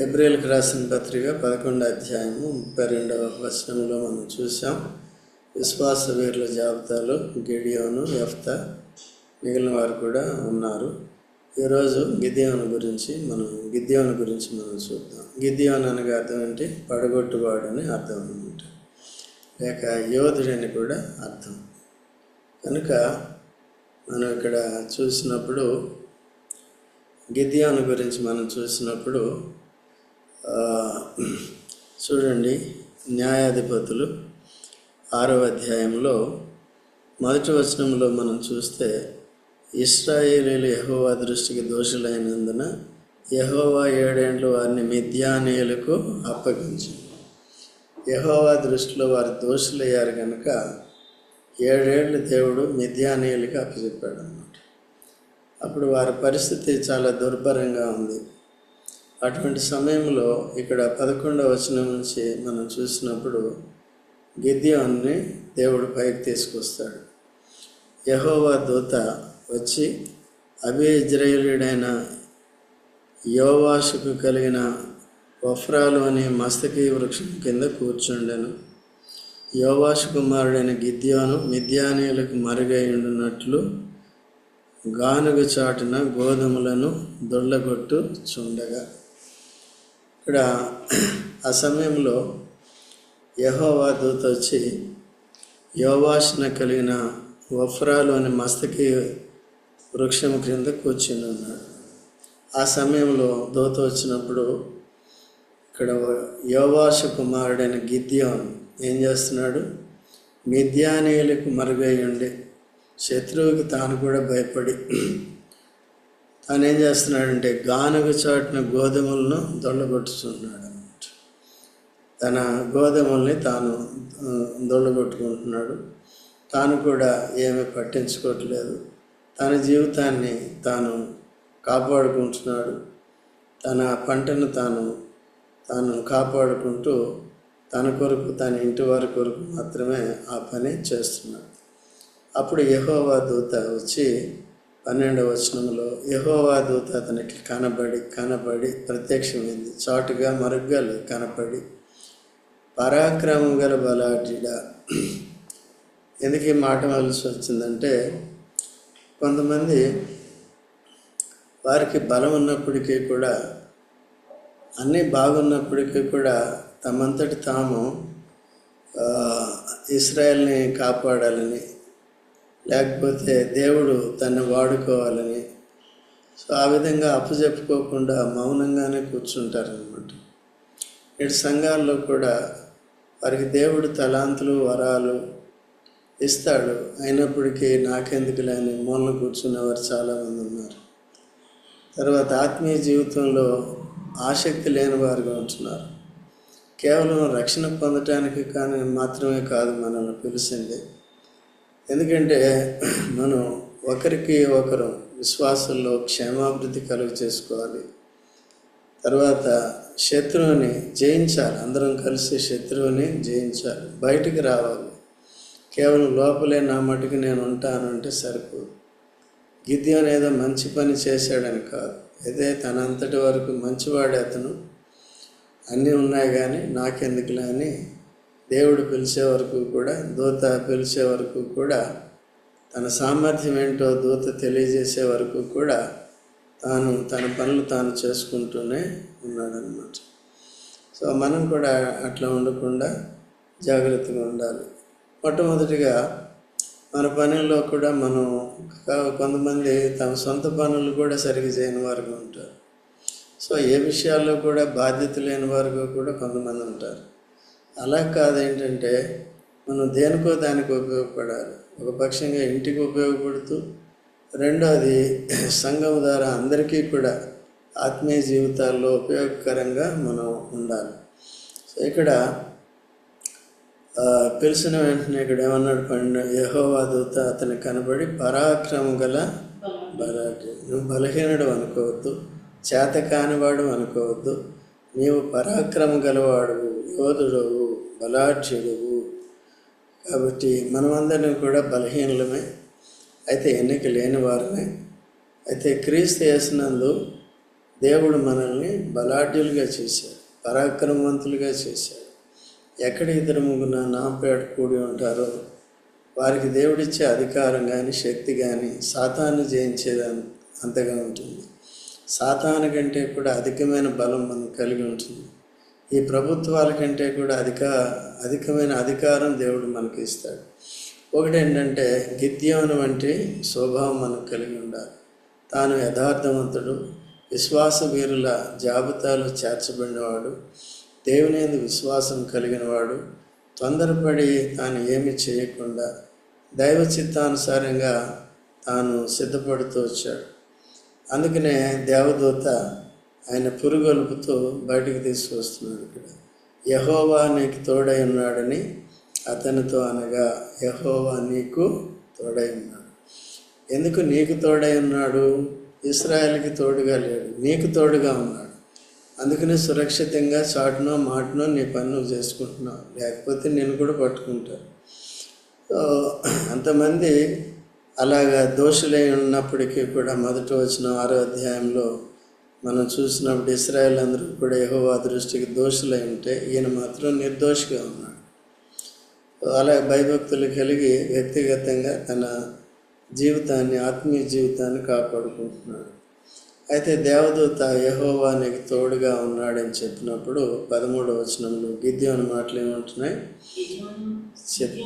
ఎబ్రిల్కి రాసిన పత్రిక పదకొండు అధ్యాయము ముప్పై రెండవ వచనంలో మనం చూసాం విశ్వాస వీరుల జాబితాలో గిడియోను ఎఫ్త మిగిలిన వారు కూడా ఉన్నారు. ఈరోజు గిద్యోను గురించి మనం గిద్యోను గురించి మనం చూద్దాం. గిద్యోన్ అనగా అర్థం ఏంటి? పడగొట్టువాడు అని అర్థం అనమాట లేక యోధుడని కూడా అర్థం. కనుక మనం ఇక్కడ చూసినప్పుడు గిద్యోను గురించి మనం చూసినప్పుడు చూడండి న్యాయాధిపతులు ఆరవ అధ్యాయంలో మొదటి వచనంలో మనం చూస్తే ఇస్రాయేలీలు యహోవా దృష్టికి దోషులైనందున యహోవా ఏడేండ్లు వారిని మిథ్యానీయులకు అప్పగించింది యహోవా దృష్టిలో వారు దోషులయ్యారు కనుక ఏడేళ్ళు దేవుడు మిథ్యానీయులకి అప్పచెప్పాడు అన్నమాట అప్పుడు వారి పరిస్థితి చాలా దుర్భరంగా ఉంది. అటువంటి సమయంలో ఇక్కడ పదకొండవ వచనం నుంచి మనం చూసినప్పుడు గిద్యోన్ని దేవుడు పైకి తీసుకొస్తాడు. యహోవా దూత వచ్చి అభి ఇజ్రాయేలుడైన యోవాషుకు కలిగిన వఫ్రాలు అనే మస్తకి వృక్షం కింద కూర్చుండెను. యోవాషు కుమారుడైన గిద్యోను మిద్యానీయులకు మరుగై గానుగ చాటున గోధుమలను దొళ్ళగొట్టు చుండగా. ఇక్కడ ఆ సమయంలో యహోవా దూత వచ్చి యోవాసన కలిగిన వఫ్రాలు అనే మస్తకి వృక్షం క్రింద కూర్చుని ఉన్నాడు ఆ సమయంలో దూత వచ్చినప్పుడు ఇక్కడ యోవాష కుమారుడైన గిద్యోన్ ఏం చేస్తున్నాడు? మిథ్యానీయులకు మరుగై ఉండి శత్రువుకి తాను కూడా భయపడి ఆయన ఏం చేస్తున్నాడంటే గానుగ చాటున గోధుమలను దొల్లగొట్టుతున్నాడు అనమాట తన గోధుమల్ని తాను దొల్లగొట్టుకుంటున్నాడు తాను కూడా ఏమీ పట్టించుకోవట్లేదు. తన జీవితాన్ని తాను కాపాడుకుంటున్నాడు. తన పంటను తాను తాను కాపాడుకుంటూ తన కొరకు తన ఇంటి వారి కొరకు మాత్రమే ఆ పని చేస్తున్నాడు. అప్పుడు యహోవా దూత వచ్చి పన్నెండవ వచనంలో యహోవా దూత అతనికి కనబడి కనబడి ప్రత్యక్షమైంది. చాటుగా మరుగ్గాలు కనపడి పరాక్రమం గల బలాఢ్యుడ. ఎందుకు ఈ మాట వలసి వచ్చిందంటే కొంతమంది వారికి బలం ఉన్నప్పటికీ కూడా అన్నీ బాగున్నప్పటికీ కూడా తమంతటి తాము ఇస్రాయల్ని కాపాడాలని లేకపోతే దేవుడు తన్ని వాడుకోవాలని. సో ఆ విధంగా అప్పచెప్పుకోకుండా మౌనంగానే కూర్చుంటారనమాట ఇటు సంఘాల్లో కూడా వారికి దేవుడు తలాంతులు వరాలు ఇస్తాడు. అయినప్పటికీ నాకెందుకు లేని మూలన కూర్చునేవారు చాలామంది ఉన్నారు. తర్వాత ఆత్మీయ జీవితంలో ఆసక్తి లేని వారుగా ఉంటున్నారు. కేవలం రక్షణ పొందటానికి కానీ మాత్రమే కాదు మనల్ని పిలిచింది. ఎందుకంటే మనం ఒకరికి ఒకరు విశ్వాసంలో క్షేమాభివృద్ధి కలుగు చేసుకోవాలి. తర్వాత శత్రువుని జయించాలి. అందరం కలిసి శత్రువుని జయించాలి. బయటికి రావాలి. కేవలం లోపలే నా మటుకు నేను ఉంటాను అంటే సరిపోదు. గిద్యం ఏదో మంచి పని చేశాడని కాదు. అయితే తనంతటి వరకు మంచివాడే అతను. అన్నీ ఉన్నాయి కానీ నాకెందుకులే అని దేవుడు పిలిచే వరకు కూడా దూత పిలిచే వరకు కూడా తన సామర్థ్యం ఏంటో దూత తెలియజేసే వరకు కూడా తాను తన పనులు తాను చేసుకుంటూనే ఉన్నాడనమాట సో మనం కూడా అట్లా ఉండకుండా జాగ్రత్తగా ఉండాలి. మొట్టమొదటిగా మన పనుల్లో కూడా మనం కొంతమంది తమ సొంత పనులు కూడా సరిగ్గా చేయని వారుగా ఉంటారు. సో ఏ విషయాల్లో కూడా బాధ్యత లేని వారుగా కూడా కొంతమంది ఉంటారు. అలా కాదు ఏంటంటే మనం దేనికో దానికి ఉపయోగపడాలి. ఒక పక్షంగా ఇంటికి ఉపయోగపడుతూ రెండోది సంఘం ద్వారా అందరికీ కూడా ఆత్మీయ జీవితాల్లో ఉపయోగకరంగా మనం ఉండాలి. సో ఇక్కడ పిలిచిన వెంటనే ఇక్కడ ఏమన్నాడు పండు యహోవా దూత అతని కనబడి పరాక్రమం గల బలాఢ్యుడు. నువ్వు బలహీనుడు అనుకోవద్దు చేత కానివాడు అనుకోవద్దు నీవు పరాక్రమం గలవాడు యోధుడవు. బలాఢ్యుడువు. కాబట్టి మనమందరం కూడా బలహీనలమే. అయితే ఎన్నిక లేని వారమే. అయితే క్రీస్తు వేసినందు దేవుడు మనల్ని బలాఢ్యులుగా చేశాడు పరాక్రమవంతులుగా చేశాడు. ఎక్కడ ఇద్దరు ముగ్గురు నాంపేట కూడి ఉంటారో వారికి దేవుడిచ్చే అధికారం కానీ శక్తి కానీ సాతాన్ని జయించేది అంతగా ఉంటుంది. సాతాను కంటే కూడా అధికమైన బలం మనం కలిగి ఉంటుంది. ఈ ప్రభుత్వాల కంటే కూడా అధిక అధికమైన అధికారం దేవుడు మనకి ఇస్తాడు. ఒకటి ఏంటంటే గిద్యోను వంటి స్వభావం మనం కలిగి ఉండాలి. తాను యథార్థవంతుడు విశ్వాస వీరుల జాబితాలో చేర్చబడినవాడు దేవుని విశ్వాసం కలిగినవాడు తొందరపడి తాను ఏమి చేయకుండా దైవ చిత్తానుసారంగా తాను సిద్ధపడుతూ వచ్చాడు. అందుకనే దేవదూత ఆయన పురుగొలుపుతో బయటికి తీసుకొస్తున్నాడు ఇక్కడ. యహోవా నీకు తోడై ఉన్నాడని అతనితో అనగా యహోవా నీకు తోడై ఉన్నాడు. ఎందుకు నీకు తోడై ఉన్నాడు? ఇస్రాయల్కి తోడుగా లేడు. నీకు తోడుగా ఉన్నాడు. అందుకనే సురక్షితంగా చాటునో మాటనో నీ పని నువ్వు చేసుకుంటున్నావు. లేకపోతే నేను కూడా పట్టుకుంటాను అంతమంది అలాగా దోషులై ఉన్నప్పటికీ కూడా మొదట వచ్చిన ఆరో అధ్యాయంలో మనం చూసినప్పుడు ఇస్రాయల్ అందరూ కూడా యెహోవా దృష్టికి దోషులై ఉంటే ఈయన మాత్రం నిర్దోషిగా ఉన్నాడు. అలా భయభక్తులు కలిగి వ్యక్తిగతంగా తన జీవితాన్ని ఆత్మీయ జీవితాన్ని కాపాడుకుంటున్నాడు. అయితే దేవదూత యెహోవా నీకు తోడుగా ఉన్నాడని చెప్పినప్పుడు పదమూడవ వచనంలో గిద్యోని మాటలు ఏమంటున్నాయి? చెప్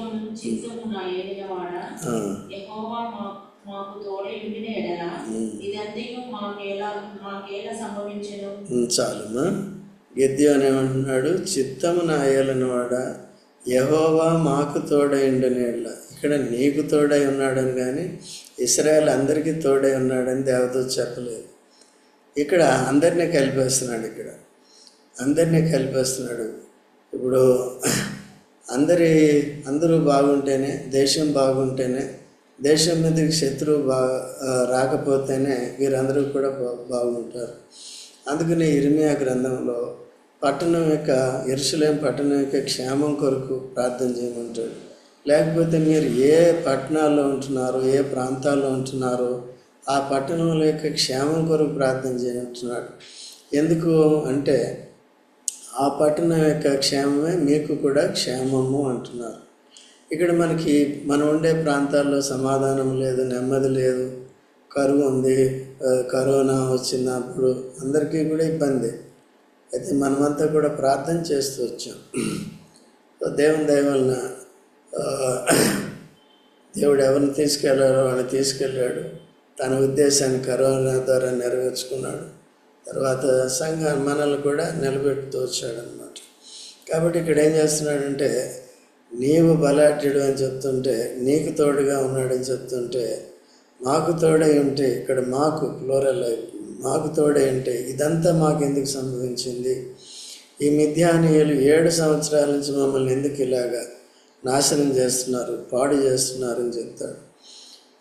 మాకు తోడై ఉండిన ఎడల ఇదంతయు మాకేలా మాకేలా సంభవించెను? చాలమ్మా. గిద్యోని ఏమంటున్నాడు చిత్తము ఏలనవాడా? యహోవా మాకు తోడైండనేళ్ళ ఇక్కడ నీకు తోడై ఉన్నాడని కానీ ఇస్రాయల్ అందరికీ తోడై ఉన్నాడని దేవదూత చెప్పలేదు. ఇక్కడ అందరినీ కలిపేస్తున్నాడు ఇక్కడ. అందరినీ కలిపేస్తున్నాడు. ఇప్పుడు అందరి అందరూ బాగుంటేనే దేశం బాగుంటేనే దేశం మీదకి శత్రువు బా రాకపోతేనే వీరందరూ కూడా బాగుంటారు. అందుకని ఇర్మియా గ్రంథంలో పట్టణం యొక్క ఎరుసలేం పట్టణం యొక్క క్షేమం కొరకు ప్రార్థన చేయమంటాడు. లేకపోతే మీరు ఏ పట్టణాల్లో ఉంటున్నారో ఏ ప్రాంతాల్లో ఉంటున్నారో ఆ పట్టణంలో యొక్క క్షేమం కొరకు ప్రార్థన చేయమంటున్నాడు. ఎందుకు అంటే ఆ పట్టణం యొక్క క్షేమమే మీకు కూడా క్షేమము అంటున్నారు. ఇక్కడ మనకి మనం ఉండే ప్రాంతాల్లో సమాధానం లేదు నెమ్మది లేదు. కరువు ఉంది కరోనా వచ్చినప్పుడు అందరికీ కూడా ఇబ్బంది. అయితే మనమంతా కూడా ప్రార్థన చేస్తూ వచ్చాం. దేవుని దయవలన దేవుడు ఎవరిని తీసుకెళ్ళారో వాళ్ళని తీసుకెళ్ళాడు. తన ఉద్దేశాన్ని కరోనా ద్వారా నెరవేర్చుకున్నాడు. తర్వాత సంఘ మనల్ని కూడా నిలబెట్టుతూ వచ్చాడనమాట కాబట్టి ఇక్కడ ఏం చేస్తున్నాడంటే నీవు బలాఢ్యుడు అని చెప్తుంటే నీకు తోడుగా ఉన్నాడని చెప్తుంటే మాకు తోడై ఉంటే ఇక్కడ మాకు ఫ్లోరల్ మాకు తోడై ఉంటే ఇదంతా మాకు ఎందుకు సంభవించింది? ఈ మిథ్యానీయులు ఏడు సంవత్సరాల నుంచి మమ్మల్ని ఎందుకు ఇలాగా నాశనం చేస్తున్నారు పాడు చేస్తున్నారు అని చెప్తాడు.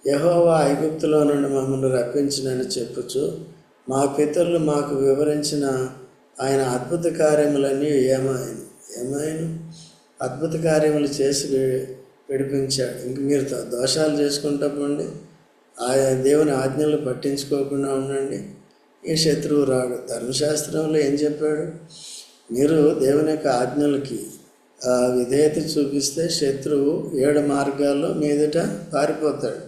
యహోవా ఐగుప్తులో నుండి మమ్మల్ని రప్పించినని చెప్పుచు మా పితరులు మాకు వివరించిన ఆయన అద్భుత కార్యములన్నీ ఏమాయను ఏమాయను అద్భుత కార్యములు చేసి విడిపించాడు ఇంక మీరు దోషాలు చేసుకుంటా పోండి ఆయా దేవుని ఆజ్ఞలు పట్టించుకోకుండా ఉండండి. ఈ శత్రువు రాడు. ధర్మశాస్త్రంలో ఏం చెప్పాడు? మీరు దేవుని యొక్క ఆజ్ఞలకి ఆ, విధేయత చూపిస్తే శత్రువు ఏడు మార్గాల్లో మీదుట పారిపోతాడు.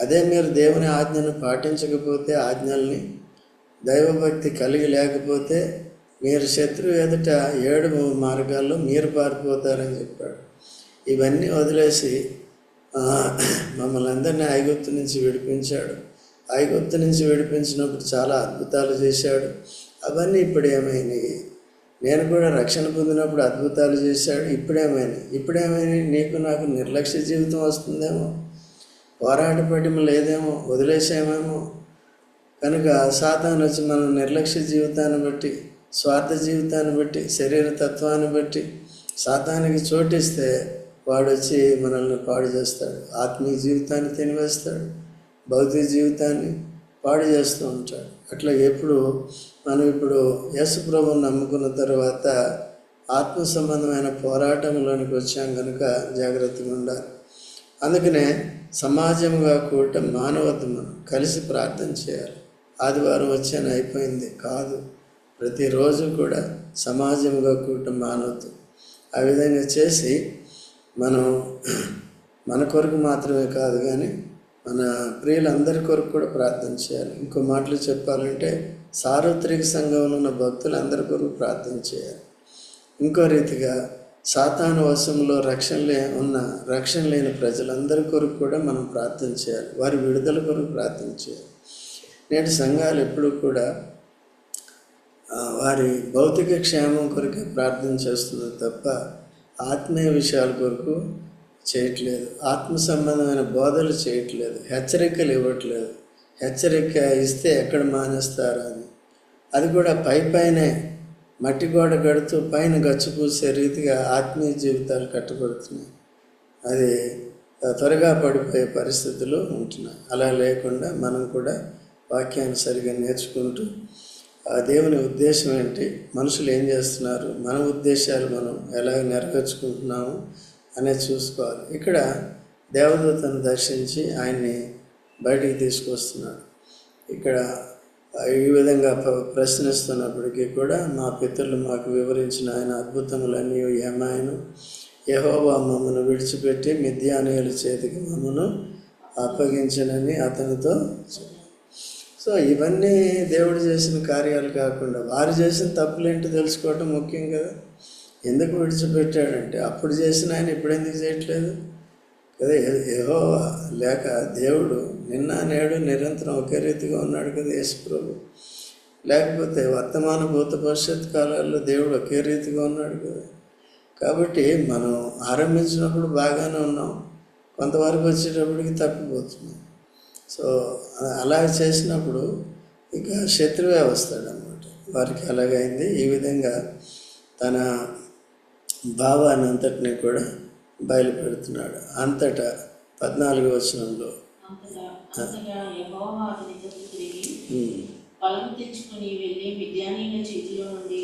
అదే మీరు దేవుని ఆజ్ఞను పాటించకపోతే ఆజ్ఞల్ని దైవభక్తి కలిగి లేకపోతే మీరు శత్రువు ఎదుట ఏడు మార్గాల్లో మీరు పారిపోతారని చెప్పాడు. ఇవన్నీ వదిలేసి మమ్మల్ని అందరినీ ఐగుప్తు నుంచి విడిపించాడు. ఐగుప్తు నుంచి విడిపించినప్పుడు చాలా అద్భుతాలు చేశాడు. అవన్నీ ఇప్పుడు ఏమైనాయి? నేను కూడా రక్షణ పొందినప్పుడు అద్భుతాలు చేశాడు. ఇప్పుడేమైనాయి ఇప్పుడేమైనాయి నీకు నాకు నిర్లక్ష్య జీవితం వస్తుందేమో? పోరాట పటిమ లేదేమో? వదిలేసామేమో? కనుక సాతాను వచ్చి మనం నిర్లక్ష్య జీవితాన్ని బట్టి స్వార్థ జీవితాన్ని బట్టి శరీర తత్వాన్ని బట్టి సాతానికి చోటిస్తే వాడు వచ్చి మనల్ని పాడు చేస్తాడు. ఆత్మీయ జీవితాన్ని తినివేస్తాడు. భౌతిక జీవితాన్ని పాడు చేస్తూ ఉంటాడు. అట్లా ఎప్పుడు మనం ఇప్పుడు యేసు ప్రభుని నమ్ముకున్న తర్వాత ఆత్మ సంబంధమైన పోరాటంలోనికి వచ్చాం కనుక జాగ్రత్తగా ఉండాలి. అందుకనే సమాజంగా కూడటం మానవత్వం కలిసి ప్రార్థన చేయాలి. ఆదివారం వచ్చాను అయిపోయింది. కాదు. ప్రతిరోజు కూడా సమాజంగా కూడటం మానవద్దు ఆ విధంగా చేసి మనం మన కొరకు మాత్రమే కాదు కానీ మన ప్రియులందరి కొరకు కూడా ప్రార్థన చేయాలి. ఇంకో మాటలు చెప్పాలంటే సార్వత్రిక సంఘంలో ఉన్న భక్తులందరి కొరకు ప్రార్థన చేయాలి. ఇంకో రీతిగా సాతాను వశంలో రక్షణ లే ఉన్న రక్షణ లేని ప్రజలందరి కొరకు కూడా మనం ప్రార్థన చేయాలి. వారి విడుదల కొరకు ప్రార్థన చేయాలి. నేటి సంఘాలు ఎప్పుడూ కూడా వారి భౌతిక క్షేమం కొరకే ప్రార్థన చేస్తుంది తప్ప ఆత్మీయ విషయాల కొరకు చేయట్లేదు. ఆత్మ సంబంధమైన బోధలు చేయట్లేదు. హెచ్చరికలు ఇవ్వట్లేదు. హెచ్చరిక ఇస్తే ఎక్కడ మానేస్తారా అని. అది కూడా పై పైనే మట్టి గోడ కడుతూ పైన గచ్చు పూసే రీతిగా ఆత్మీయ జీవితాలు కట్టబడుతున్నాయి. అది త్వరగా పడిపోయే పరిస్థితులు ఉంటున్నాయి. అలా లేకుండా మనం కూడా వాక్యాన్ని సరిగా నేర్చుకుంటూ ఆ దేవుని ఉద్దేశం ఏంటి? మనుషులు ఏం చేస్తున్నారు? మన ఉద్దేశాలు మనం ఎలా నెరవేర్చుకుంటున్నాము అనేది చూసుకోవాలి. ఇక్కడ దేవదూతను దర్శించి ఆయన్ని బయటికి తీసుకొస్తున్నాడు ఇక్కడ ఈ విధంగా ప్రశ్నిస్తున్నప్పటికీ కూడా మా పితరులు మాకు వివరించిన ఆయన అద్భుతములన్నీ ఏమాయను యెహోవా మమ్మను విడిచిపెట్టి మిథ్యానీయుల చేతికి మమ్మను అప్పగించనని అతనితో చెప్పాడు. సో ఇవన్నీ దేవుడు చేసిన కార్యాలు కాకుండా వారు చేసిన తప్పులేంటో తెలుసుకోవటం ముఖ్యం కదా. ఎందుకు విడిచిపెట్టాడంటే అప్పుడు చేసిన ఆయన ఇప్పుడు ఎందుకు చేయట్లేదు? కదా ఏహో లేక దేవుడు నిన్న నేడు నిరంతరం ఒకే రీతిగా ఉన్నాడు కదా యేసుప్రభు లేకపోతే వర్తమాన భూత భవిష్యత్ కాలాల్లో దేవుడు ఒకే రీతిగా ఉన్నాడు కదా. కాబట్టి మనం ఆరంభించినప్పుడు బాగానే ఉన్నాం. కొంతవరకు వచ్చేటప్పటికి తప్పిపోతున్నాం. సో అలా చేసినప్పుడు ఇక శత్రువే వస్తాడు అనమాట వారికి అలాగైంది. ఈ విధంగా తన భావాన్ని అంతటిని కూడా బయలుపెడుతున్నాడు. అంతటా పద్నాలుగు వచనంలో. బలం తెచ్చుకుని వెళ్ళి చేతిలో నుండి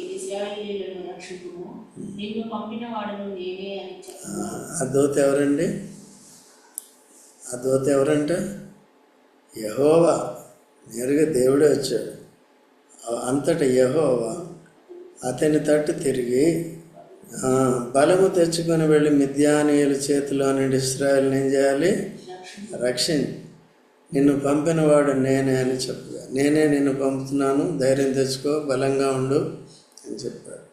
నిన్ను పంపిన వాడను నేనే అని ఆ దోత ఎవరండి? ఆ దోత ఎవరంటే? యహోవా నేరుగా దేవుడే వచ్చాడు. అంతట యహోవా అతని తట్టు తిరిగి బలము తెచ్చుకొని వెళ్ళి మిథ్యానీయుల చేతిలో నుండి ఇస్రాయల్ని ఏం చేయాలి? రక్షించి. నిన్ను పంపినవాడు నేనే అని చెప్పగా నేనే నిన్ను పంపుతున్నాను ధైర్యం తెచ్చుకో బలంగా ఉండు అని చెప్పాడు.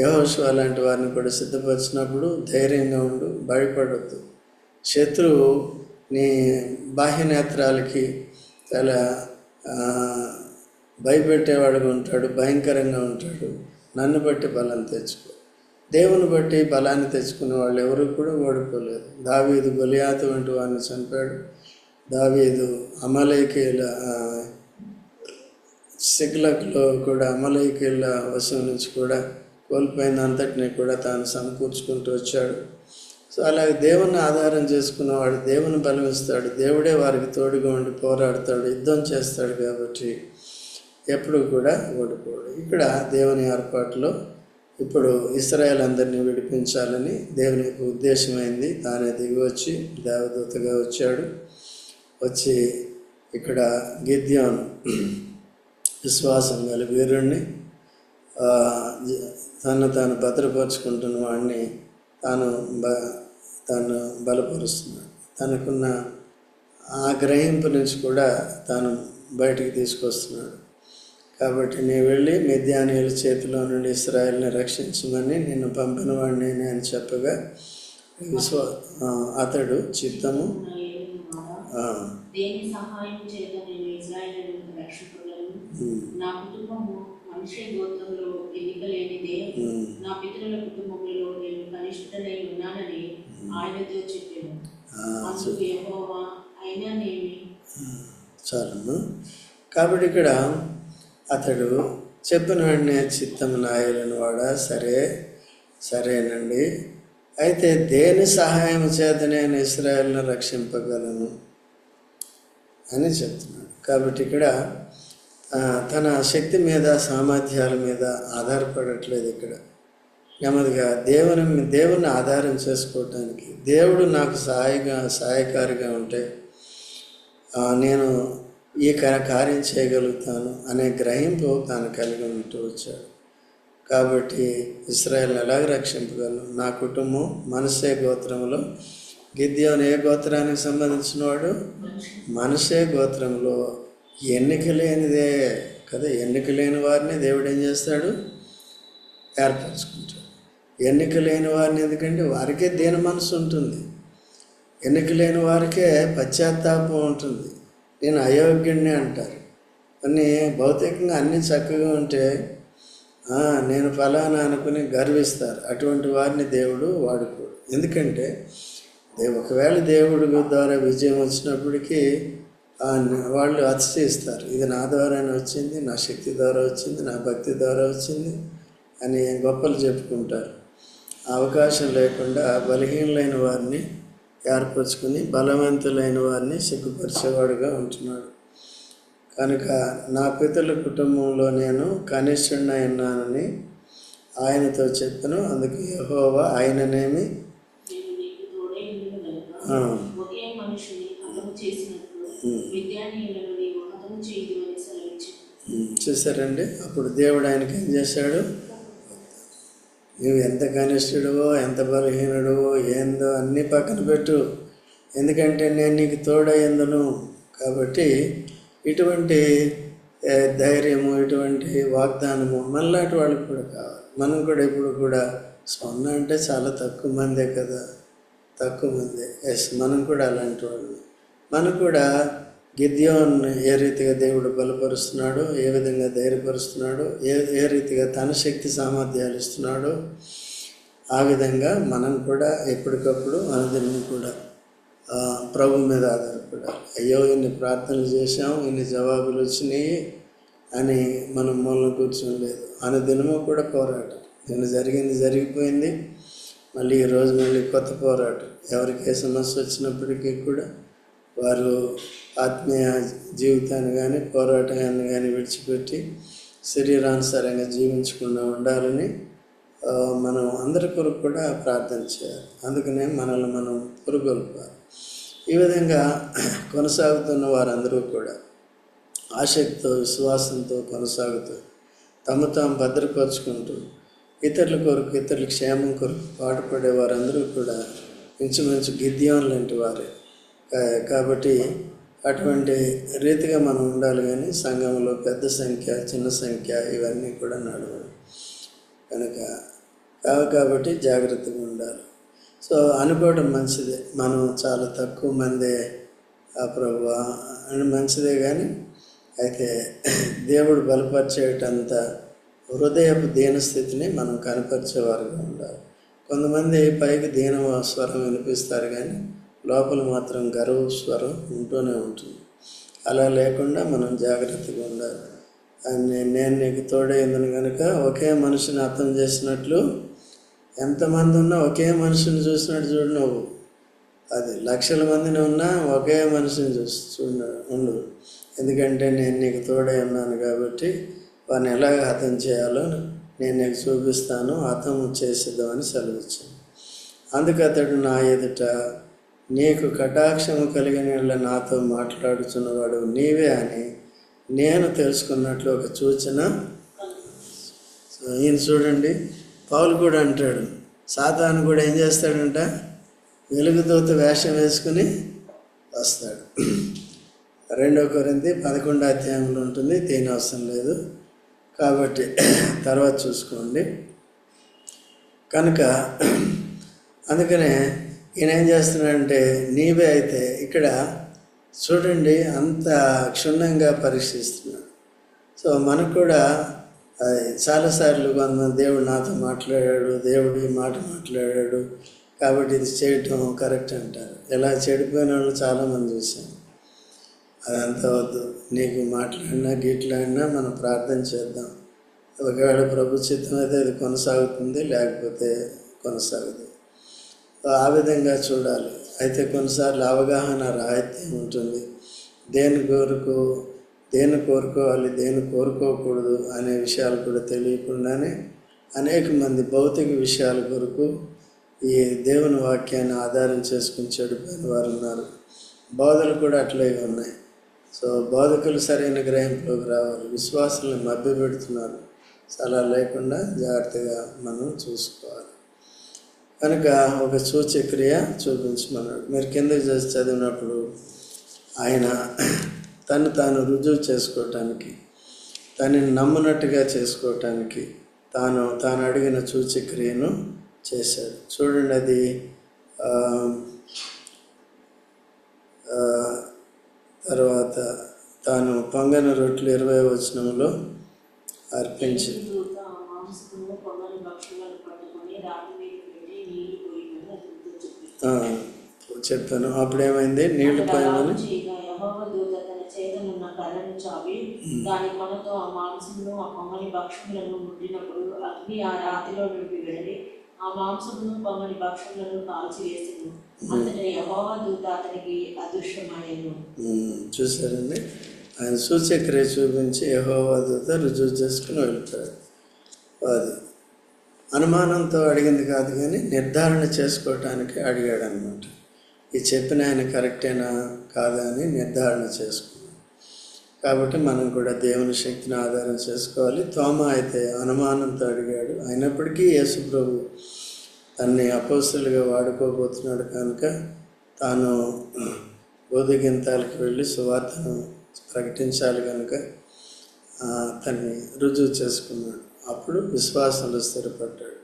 యహోషువ లాంటి వారిని కూడా సిద్ధపరిచినప్పుడు ధైర్యంగా ఉండు భయపడవద్దు శత్రువు నీ బాహ్య నేత్రాలకి చాలా భయపెట్టేవాడుగా ఉంటాడు భయంకరంగా ఉంటాడు. నన్ను బట్టి బలం తెచ్చుకో. దేవుని బట్టి బలాన్ని తెచ్చుకున్న వాళ్ళు ఎవరు కూడా ఓడిపోలేదు. దావీదు గొలియాత వంటి వాడిని చంపాడు. దావీదు అమలైకేల సిగ్లక్లో కూడా అమలైకేల వశం నుంచి కూడా కోల్పోయిన అంతటిని కూడా తాను సమకూర్చుకుంటూ వచ్చాడు. సో అలాగే దేవుని ఆధారం చేసుకున్నవాడు దేవుని బలమిస్తాడు దేవుడే వారికి తోడుగా ఉండి పోరాడతాడు యుద్ధం చేస్తాడు కాబట్టి ఎప్పుడు కూడా ఓడిపోడు. ఇక్కడ దేవుని ఏర్పాటులో ఇప్పుడు ఇస్రాయల్ అందరినీ విడిపించాలని దేవుని యొక్క ఉద్దేశమైంది. తానే దిగి వచ్చి దేవదూతగా వచ్చాడు. వచ్చి ఇక్కడ గిద్యోన్ విశ్వాసం గల వీరుణ్ణి తను తాను భద్రపరుచుకుంటున్న వాడిని తాను తాను బలపరుస్తున్నాడు. తనకున్న ఆ గ్రహింపు నుంచి కూడా తాను బయటికి తీసుకొస్తున్నాడు. కాబట్టి నీ వెళ్ళి మిద్యానీయుల చేతిలో నుండి ఇస్రాయల్ని రక్షించమని నిన్ను పంపిన వాడిని నేనే అని చెప్పగా విశ్వ అతడు చిత్తము నేను నా కుటుంబము గోత్రంలో. నా పితరుల కుటుంబములో నేను కనిష్ఠుడనై ఉన్నానని ఆయనతో చెప్పాను ఆ, అందుకు యెహోవా అయినా నేమి చాలమ్మా. కాబట్టి ఇక్కడ అతడు చెప్పిన వెంటనే చిత్తం నాయలని వాడా సరే సరేనండి. అయితే దేని సహాయం చేత నేను ఇస్రాయల్ను రక్షింపగలను అని చెప్తున్నాడు. కాబట్టి ఇక్కడ తన శక్తి మీద సామర్థ్యాల మీద ఆధారపడట్లేదు ఇక్కడ. నెమ్మదిగా దేవుని దేవుని ఆధారం చేసుకోవటానికి దేవుడు నాకు సహాయగా సహాయకారిగా ఉంటే నేను ఈ కార్యం చేయగలుగుతాను అనే గ్రహింపు తాను కలిగి ఉంటూ వచ్చాడు. కాబట్టి ఇస్రాయల్ని ఎలాగ రక్షింపగలను? నా కుటుంబం మనసే గోత్రంలో గిద్యోన్ ఏ గోత్రానికి సంబంధించిన వాడు మనసే గోత్రంలో ఎన్నిక లేనిదే కదా ఎన్నిక లేని వారిని దేవుడు ఏం చేస్తాడు? ఏర్పరచుకుంటాడు. ఎన్నిక లేని వారిని ఎందుకంటే వారికే దీని మనసు ఉంటుంది. ఎన్నిక లేని వారికే పశ్చాత్తాపం ఉంటుంది. నేను అయోగ్యుడిని అంటారు. కొన్ని భౌతికంగా అన్నీ చక్కగా ఉంటే నేను ఫలానా అనుకుని గర్విస్తారు. అటువంటి వారిని దేవుడు వాడుకోడు. ఎందుకంటే దే- ఒకవేళ దేవుడు ద్వారా విజయం వచ్చినప్పటికీ వాళ్ళు అతిశయిస్తారు. ఇది నా ద్వారానే వచ్చింది నా శక్తి ద్వారా వచ్చింది నా భక్తి ద్వారా వచ్చింది అని గొప్పలు చెప్పుకుంటారు. అవకాశం లేకుండా బలహీనులైన వారిని ఏర్పరచుకుని బలవంతులైన వారిని సిగ్గుపరిచేవాడుగా ఉంటున్నాడు. కనుక నా పితల కుటుంబంలో నేను కనిష్ఠుడినై ఉన్నానని ఆయనతో చెప్పను. అందుకు యెహోవా ఆయననేమి? చూసారండి అప్పుడు దేవుడు ఆయనకి ఏం చేశాడు? నువ్వు ఎంత కనిష్ఠుడువో ఎంత బలహీనుడువో ఏందో అన్నీ పక్కన పెట్టు. ఎందుకంటే నేను నీకు తోడయ్యందును. కాబట్టి ఇటువంటి ధైర్యము ఇటువంటి వాగ్దానము మనలాంటి వాళ్ళకి కూడా కావాలి. మనం కూడా ఇప్పుడు కూడా స్పందన అంటే చాలా తక్కువ మందే కదా. తక్కువ మందే. ఎస్ మనం కూడా అలాంటి వాళ్ళు మనం కూడా గిద్యోన్ ఏ రీతిగా దేవుడు బలపరుస్తున్నాడు ఏ విధంగా ధైర్యపరుస్తున్నాడు ఏ ఏ రీతిగా తన శక్తి సామర్థ్యాలు ఇస్తున్నాడో ఆ విధంగా మనం కూడా ఎప్పటికప్పుడు అనుదినం కూడా ప్రభు మీద ఆధారపడాలి. అయ్యో ఇన్ని ప్రార్థనలు చేశాం ఇన్ని జవాబులు వచ్చినాయి అని మనం మూలన కూర్చోలేదు అనుదినము కూడా పోరాటం. నిన్న జరిగింది జరిగిపోయింది. మళ్ళీ ఈరోజు మళ్ళీ కొత్త పోరాటం. ఎవరికి ఏ సమస్య వచ్చినప్పటికీ కూడా వారు ఆత్మీయ జీవితాన్ని కానీ పోరాటాన్ని కానీ విడిచిపెట్టి శరీరానుసారంగా జీవించకుండా ఉండాలని మనం అందరి కొరకు కూడా ప్రార్థన చేయాలి. అందుకనే మనల్ని మనం పురుగొల్పాలి. ఈ విధంగా కొనసాగుతున్న వారందరూ కూడా ఆసక్తితో విశ్వాసంతో కొనసాగుతూ తమ తాము భద్రపరుచుకుంటూ ఇతరుల కొరకు ఇతరుల క్షేమం కొరకు పాటుపడే వారందరూ కూడా ఇంచుమించు గిద్యోన్ లాంటి వారే. కాబట్టి అటువంటి రీతిగా మనం ఉండాలి కానీ సంఘంలో పెద్ద సంఖ్య చిన్న సంఖ్య ఇవన్నీ కూడా నడవదు కనుక కావు కాబట్టి జాగ్రత్తగా ఉండాలి. సో అనుకోవడం మంచిదే. మనం చాలా తక్కువ మందే ఆ ప్రభు అని మంచిదే కానీ అయితే దేవుడు బలపరిచేటంత హృదయపు దీనస్థితిని మనం కనపరిచేవారుగా ఉండాలి. కొంతమంది పైకి దీన స్వరం వినిపిస్తారు కానీ లోపల మాత్రం గర్వ స్వరం ఉంటూనే ఉంటుంది. అలా లేకుండా మనం జాగ్రత్తగా ఉండాలి. నేను- నీకు తోడైందని కనుక ఒకే మనిషిని అర్థం చేసినట్లు ఎంతమంది ఉన్నా ఒకే మనిషిని చూసినట్టు చూడు నువ్వు. అది లక్షల మందిని ఉన్నా ఒకే మనిషిని చూసి చూడ ఉండు. ఎందుకంటే నేను నీకు తోడై ఉన్నాను కాబట్టి వాడిని ఎలాగ హతం చేయాలో నేను నీకు చూపిస్తాను హతం చేసిద్దామని సెలవిచ్చాను. అందుకు అతడు నా ఎదుట నీకు కటాక్షము కలిగిన నాతో మాట్లాడుచున్నవాడు నీవే అని నేను తెలుసుకున్నట్లు ఒక సూచన. ఈయన చూడండి పౌలు కూడా అంటాడు. సాతాను కూడా ఏం చేస్తాడంట? వెలుగుదూత వేషం వేసుకుని వస్తాడు. రెండో కొరింది పదకొండో అధ్యాయంలో ఉంటుంది దేని అవసరం లేదు. కాబట్టి తర్వాత చూసుకోండి. కనుక అందుకనే ఈయన ఏం చేస్తున్నాడంటే నీవే అయితే ఇక్కడ చూడండి అంత క్షుణ్ణంగా పరీక్షిస్తున్నాడు. సో మనకు కూడా అది చాలాసార్లు కొంతమంది దేవుడు నాతో మాట్లాడాడు దేవుడు ఈ మాట మాట్లాడాడు కాబట్టి ఇది చేయటం కరెక్ట్ అంటారు. ఇలా చెడిపోయిన వాళ్ళు చాలామంది చూశాను. అదంతా వద్దు నీకు మాట్లాడినా గీట్లాడినా మనం ప్రార్థన చేద్దాం. ఒకవేళ ప్రభు చిత్తం అయితే అది కొనసాగుతుంది లేకపోతే కొనసాగదు. ఆ విధంగా చూడాలి. అయితే కొన్నిసార్లు అవగాహన రాహిత్యం ఉంటుంది. దేని కోరుకు దేని కోరుకోవాలి దేన్ని కోరుకోకూడదు అనే విషయాలు కూడా తెలియకుండానే అనేక మంది భౌతిక విషయాల కొరకు ఈ దేవుని వాక్యాన్ని ఆధారం చేసుకుని చెడిపోయిన వారు ఉన్నారు. బోధలు కూడా అట్లే ఉన్నాయి. సో బోధకులు సరైన గ్రహింపులోకి రావాలి. విశ్వాసాలను మభ్య పెడుతున్నారు అలా లేకుండా జాగ్రత్తగా మనం చూసుకోవాలి. కనుక ఒక సూచక్రియ చూపించమన్నాడు. మీరు కింద చేసి చదివినప్పుడు ఆయన తను తాను రుజువు చేసుకోవటానికి తనని నమ్మునట్టుగా చేసుకోవటానికి తాను తాను అడిగిన సూచక్రియను చేశాడు. చూడండి అది తర్వాత తాను పొంగన రొట్లు ఇరవై వచనంలో అర్పించింది దూత ఆ మాంసమును పొంగని భక్షణాలు పట్టుకొని రాతి మీద పెట్టి నీళ్ళు పోయమని అతనితో చెప్పాను అప్పుడేమైంది? నీళ్ళు చాపి దాని ఆ మాంసమును ఆ పొంగని భక్షణులను ముట్టినప్పుడు అగ్ని ఆ రాతిలో నుండి వెళ్ళి ఆ మాంసమును పొంగని భక్షణులను కాల్చి వేసింది. అంతటా యెహోవా దూత అతనికి అదృశ్యమాయను ఉమ్, చూసారండి ఆయన సూచక్రియ చూపించి యెహోవా దూత రుజువు చేసుకుని వెళ్ళిపోయాడు. అది అనుమానంతో అడిగింది కాదు కానీ నిర్ధారణ చేసుకోవటానికి అడిగాడు అనమాట ఈ చెప్పిన ఆయన కరెక్టేనా? కాదా అని నిర్ధారణ చేసుకున్నాం. కాబట్టి మనం కూడా దేవుని శక్తిని ఆధారం చేసుకోవాలి. తోమ అయితే అనుమానంతో అడిగాడు. అయినప్పటికీ యేసుప్రభు తన్ని అపోస్తులుగా వాడుకోబోతున్నాడు కనుక తాను బోధగింతాలకు వెళ్ళి సువార్తను ప్రకటించాలి కనుక తన్ని రుజువు చేసుకున్నాడు. అప్పుడు విశ్వాసంలో స్థిరపడ్డాడు.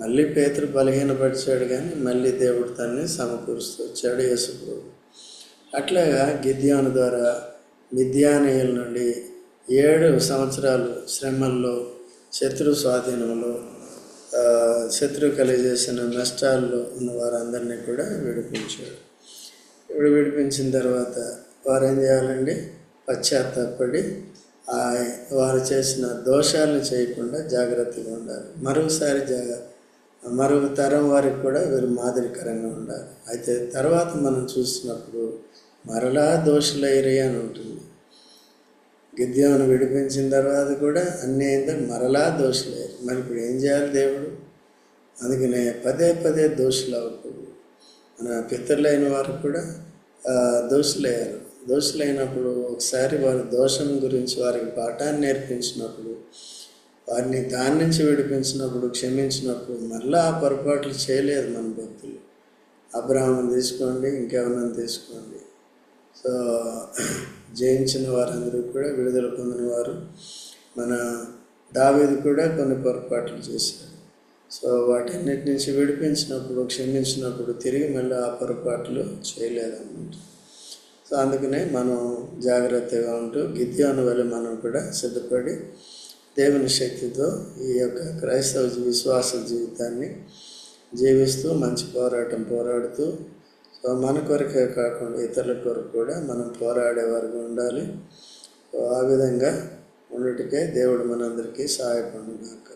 మళ్ళీ పేతురు బలహీనపరిచాడు కానీ మళ్ళీ దేవుడు తన్ని సమకూరుస్తూ వచ్చాడు యేసుప్రభు. అట్లాగా గిద్యాను ద్వారా మిద్యానీయుల నుండి ఏడు సంవత్సరాలు శ్రమల్లో శత్రు స్వాధీనంలో శత్రు శత్రువు కలిగజేసిన నష్టాల్లో ఉన్న వారందరినీ కూడా విడిపించాడు. ఇప్పుడు విడిపించిన తర్వాత వారు ఏం చేయాలండి? పశ్చాత్తాపడి ఆ వారు చేసిన దోషాలను చేయకుండా జాగ్రత్తగా ఉండాలి. మరొకసారి జాగ్రత్త మరొక తరం వారికి కూడా వీరు మాదిరికరంగా ఉండాలి. అయితే తర్వాత మనం చూసినప్పుడు మరలా దోషులైరే అని ఉంటుంది. గిద్యోను విడిపించిన తర్వాత కూడా అన్నీ అయిందని మరలా దోషులయ్యారు. మరి ఇప్పుడు ఏం చేయాలి దేవుడు? అందుకనే పదే పదే దోషులు అవ్వకూడదు. మన పితరులైన వారు కూడా దోషులయ్యారు. దోషులైనప్పుడు ఒకసారి వారి దోషం గురించి వారికి పాఠాన్ని నేర్పించినప్పుడు వారిని దాని నుంచి విడిపించినప్పుడు క్షమించినప్పుడు మళ్ళీ ఆ పొరపాట్లు చేయలేదు మన భక్తులు. అబ్రాహ్మణ్ తీసుకోండి ఇంకేమన్నా తీసుకోండి. సో జయించిన వారందరూ కూడా విడుదల పొందిన వారు మన దావేది కూడా కొన్ని పొరపాట్లు చేశాడు సో వాటన్నిటి నుంచి విడిపించినప్పుడు క్షమించినప్పుడు తిరిగి మళ్ళీ ఆ పొరపాట్లు చేయలేదన్నమాట. సో అందుకనే మనం జాగ్రత్తగా ఉంటూ గిద్యోను వల్ల మనం కూడా సిద్ధపడి దేవుని శక్తితో ఈ యొక్క క్రైస్తవ విశ్వాస జీవితాన్ని జీవిస్తూ మంచి పోరాటం పోరాడుతూ సో మన కొరకే కాకుండా ఇతరుల కొరకు కూడా మనం పోరాడే వరకు ఉండాలి. ఆ విధంగా ఉండటికే దేవుడు మనందరికీ సహాయపడుగాక